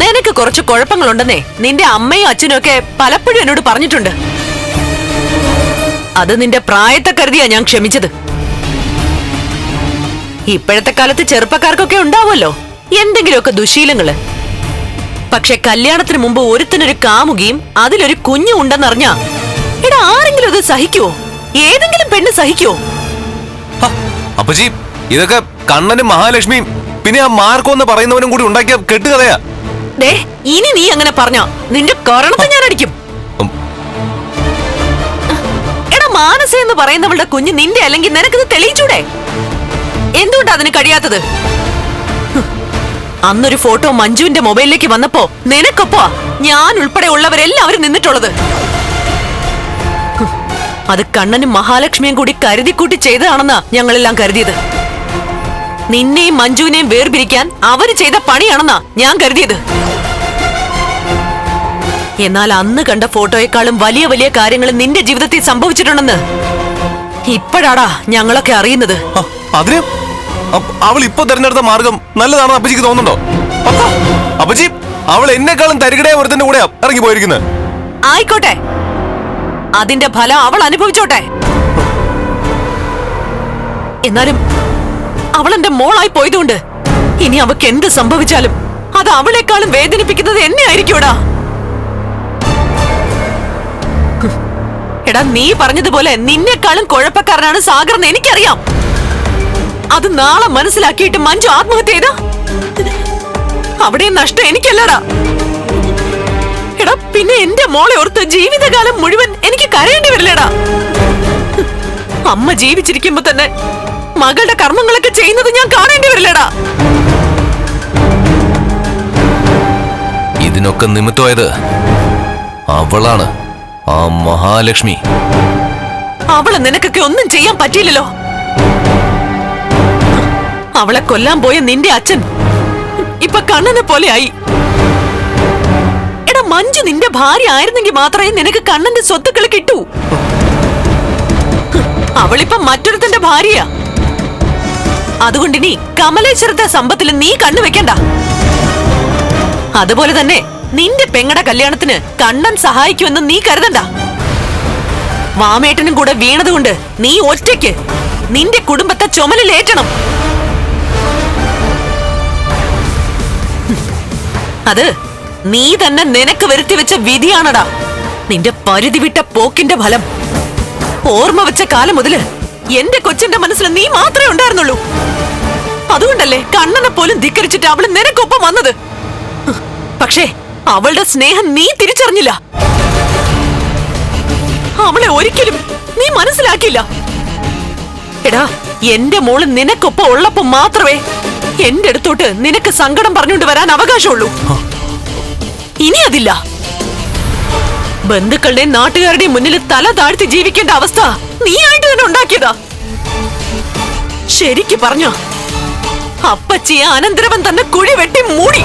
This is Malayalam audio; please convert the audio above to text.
നിനക്ക് കുറച്ച് കുഴപ്പങ്ങളുണ്ടെന്നേ. നിന്റെ അമ്മയും അച്ഛനും ഒക്കെ പലപ്പോഴും എന്നോട് പറഞ്ഞിട്ടുണ്ട്. അത് നിന്റെ പ്രായത്തെ കരുതിയാ ഞാൻ ക്ഷമിച്ചത്. ഇപ്പോഴത്തെ കാലത്ത് ചെറുപ്പക്കാർക്കൊക്കെ ഉണ്ടാവുമല്ലോ. എന്തെങ്കിലുമൊക്കെ ദുശീലങ്ങൾ. പക്ഷെ കല്യാണത്തിന് മുമ്പ് ഒരുത്തിനൊരു കാമുകിയും അതിലൊരു കുഞ്ഞും ഉണ്ടെന്നറിഞ്ഞാ എടാ ആരെങ്കിലും അത് സഹിക്കുവോ? ഏതെങ്കിലും പെണ്ണ് സഹിക്കുവോ? അപ്പൊ ഇതൊക്കെ കണ്ണനും മഹാലക്ഷ്മിയും പിന്നെ ആ മാർക്കോ എന്ന് പറയുന്നവനും കൂടി ഉണ്ടാക്കിയ കെട്ടുകഥയാ. ദേ ഇനി നീ അങ്ങനെ പറഞ്ഞോ. നിന്റെ കൊറണത്തെ ഞാൻ അടിക്കും. എടാ മാനസ എന്ന് പറയുന്നവളുടെ കുഞ്ഞ് നിന്റെ അല്ലെങ്കിൽ നിനക്കിത് തെളിയിച്ചൂടെ? എന്തുകൊണ്ടാ അതിന് കഴിയാത്തത്. അന്നൊരു ഫോട്ടോ മഞ്ജുവിന്റെ മൊബൈലിലേക്ക് വന്നപ്പോ നിനക്കൊപ്പോ ഞാൻ ഉൾപ്പെടെ ഉള്ളവരെല്ലാവരും നിന്നിട്ടുള്ളത്. അത് കണ്ണനും മഹാലക്ഷ്മിയും കൂടി കരുതിക്കൂട്ടി ചെയ്തതാണെന്നാ ഞങ്ങളെല്ലാം കരുതിയത്. നിന്നെയും മഞ്ജുവിനെയും വേർപിരിക്കാൻ അവർ ചെയ്ത പണിയാണെന്നാ ഞാൻ കരുതിയത്. എന്നാൽ അന്ന് കണ്ട ഫോട്ടോയെക്കാളും വലിയ വലിയ കാര്യങ്ങൾ നിന്റെ ജീവിതത്തിൽ സംഭവിച്ചിട്ടുണ്ടെന്ന് ഇപ്പോഴാടാ ഞങ്ങളൊക്കെ അറിയുന്നത്. അതിന്? അവൾ ഇപ്പൊ തിരഞ്ഞെടുത്ത മാർഗം നല്ലതാണെന്ന് അപ്പച്ചിക്ക് തോന്നുന്നുണ്ടോ? അപ്പ, അപ്പച്ചി അവൾ എന്നെക്കാളും തരികിടയ ഒരുത്തന്റെ കൂടെയാ ഇറങ്ങി പോയിരിക്കുന്നത്. ആയിക്കോട്ടെ. അതിന്റെ ഫലം അവൾ അനുഭവിച്ചോട്ടെ. എന്നാലും അവൾ എന്റെ മോളായി പോയതുകൊണ്ട് ഇനി അവക്ക് എന്ത് സംഭവിച്ചാലും അത് അവളെക്കാളും വേദനിപ്പിക്കുന്നത് എന്നെ ആയിരിക്കൂടാ. എടാ നീ പറഞ്ഞതുപോലെ നിന്നെക്കാളും കുഴപ്പക്കാരനാണ് സാഗർ എന്ന് എനിക്കറിയാം. അത് നാളെ മനസ്സിലാക്കിയിട്ട് മഞ്ജു ആത്മഹത്യ ചെയ്താ? അവിടെ നഷ്ടം എനിക്കല്ലടാ. എടാ പിന്നെ എന്റെ മോളെ ഓർത്ത് ജീവിതകാലം മുഴുവൻ എനിക്ക് കരയേണ്ടി വരില്ലടാ. അമ്മ ജീവിച്ചിരിക്കുമ്പോ തന്നെ മകളുടെ കർമ്മങ്ങളൊക്കെ ചെയ്യുന്നത് ഞാൻ കാണേണ്ടി വരില്ലടാ. ഇതിനൊക്കെ നിമിത്തമായത് അവളാണ് ആ മഹാലക്ഷ്മി. അവളെ നിനക്കൊക്കെ ഒന്നും ചെയ്യാൻ പറ്റിയില്ലല്ലോ. അവളെ കൊല്ലാൻ പോയ നിന്റെ അച്ഛൻ ഇപ്പൊ കണ്ണനെ പോലെ ആയി. എടാ മഞ്ജു നിന്റെ ഭാര്യ ആയിരുന്നെങ്കിൽ മാത്രമേ നിനക്ക് കണ്ണന്റെ സ്വത്തുക്കൾ കിട്ടൂ. അവളിപ്പം മറ്റൊരുത്തന്റെ ഭാര്യയാ. അതുകൊണ്ട് ഇനി കമലേശ്വരത്തെ സമ്പത്തിൽ നീ കണ്ണു വെക്കണ്ട. അതുപോലെ തന്നെ നിന്റെ പെങ്ങടെ കല്യാണത്തിന് കണ്ണൻ സഹായിക്കുമെന്ന് നീ കരുതണ്ട. മാമേട്ടനും കൂടെ വീണതുകൊണ്ട് നീ ഒറ്റയ്ക്ക് നിന്റെ കുടുംബത്തെ ചുമലിലേറ്റണം. അത് നീ തന്നെ നിനക്ക് വരുത്തി വെച്ച വിധിയാണടാ. നിന്റെ പരിധി വിട്ട പോക്കിന്റെ ഫലം. ഓർമ്മ വെച്ച കാലം മുതൽ എന്റെ കൊച്ചിന്റെ മനസ്സിൽ നീ മാത്രമേ ഉണ്ടായിരുന്നുള്ളൂ. അതുകൊണ്ടല്ലേ കണ്ണനെ പോലും ധിക്കരിച്ചിട്ട് അവൾ നിനക്കൊപ്പം വന്നത്? പക്ഷേ അവളുടെ സ്നേഹം നീ തിരിച്ചറിഞ്ഞില്ല. അവളെ ഒരിക്കലും നീ മനസ്സിലാക്കിയില്ല. എടാ എന്റെ മോൾ നിനക്കൊപ്പം ഉള്ളപ്പം മാത്രമേ എന്റെ അടുത്തോട്ട് നിനക്ക് സങ്കടം പറഞ്ഞുകൊണ്ട് വരാൻ അവകാശമുള്ളൂ. ഇനി അതില്ല. ബന്ധുക്കളുടെയും നാട്ടുകാരുടെ മുന്നിൽ തല താഴ്ത്തി ജീവിക്കേണ്ട അവസ്ഥ നീയായിട്ട് തന്നെ ഉണ്ടാക്കിയതാ. ശരിക്ക് പറഞ്ഞോ. അപ്പച്ചിയെ അനന്തരവൻ തന്നെ കുഴി വെട്ടി മൂടി.